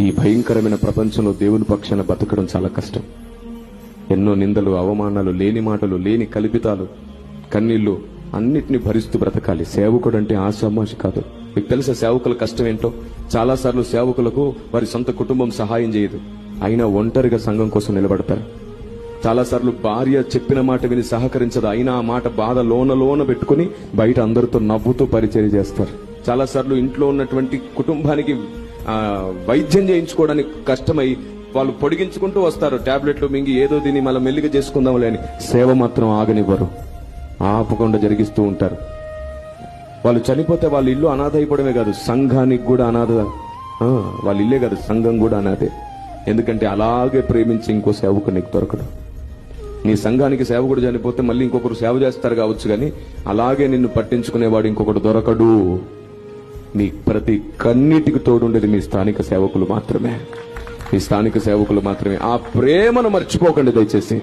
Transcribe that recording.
ఈ భయంకరమైన ప్రపంచంలో దేవుని పక్షాన బతకడం చాలా కష్టం. ఎన్నో నిందలు అవమానాలు లేని మాటలు లేని కల్పితాలు కన్నీళ్ళు అన్నిటిని భరిస్తూ బ్రతకాలి. సేవకుడు అంటే ఆశామాషి కాదు. మీకు తెలుసా సేవకుల కష్టం ఏంటో? చాలా సార్లు సేవకులకు వారి సొంత కుటుంబం సహాయం చేయదు. అయినా ఒంటరిగా సంఘం కోసం నిలబడతారు. చాలా సార్లు భార్య చెప్పిన మాట విని సహకరించదు. అయినా ఆ మాట బాధ లోన లోన పెట్టుకుని బయట అందరితో నవ్వుతూ పరిచయం చేస్తారు. చాలా సార్లు ఇంట్లో ఉన్నటువంటి కుటుంబానికి వైద్యం చేయించుకోవడానికి కష్టమై వాళ్ళు పొడిగించుకుంటూ వస్తారు. టాబ్లెట్లు మింగి ఏదో దీన్ని మళ్ళీ మెల్లిగా చేసుకుందాం లేని సేవ మాత్రం ఆగనివ్వరు. ఆపకుండా జరిగిస్తూ ఉంటారు. వాళ్ళు చనిపోతే వాళ్ళ ఇల్లు అనాథ అయిపోవడమే కాదు సంఘానికి కూడా అనాథ. వాళ్ళ ఇల్లే కాదు సంఘం కూడా అనాథే. ఎందుకంటే అలాగే ప్రేమించి ఇంకో సేవకు నీకు దొరకడు నీ సంఘానికి సేవకుడు చనిపోతే మళ్ళీ ఇంకొకరు సేవ చేస్తారు కావచ్చు కానీ అలాగే నిన్ను పట్టించుకునేవాడు ఇంకొకడు దొరకడు. మీ ప్రతి కన్నిటికి తోడుండేది మీ స్థానిక సేవకులు మాత్రమే. మీ స్థానిక సేవకులు మాత్రమే. ఆ ప్రేమను మర్చిపోకండి దయచేసి.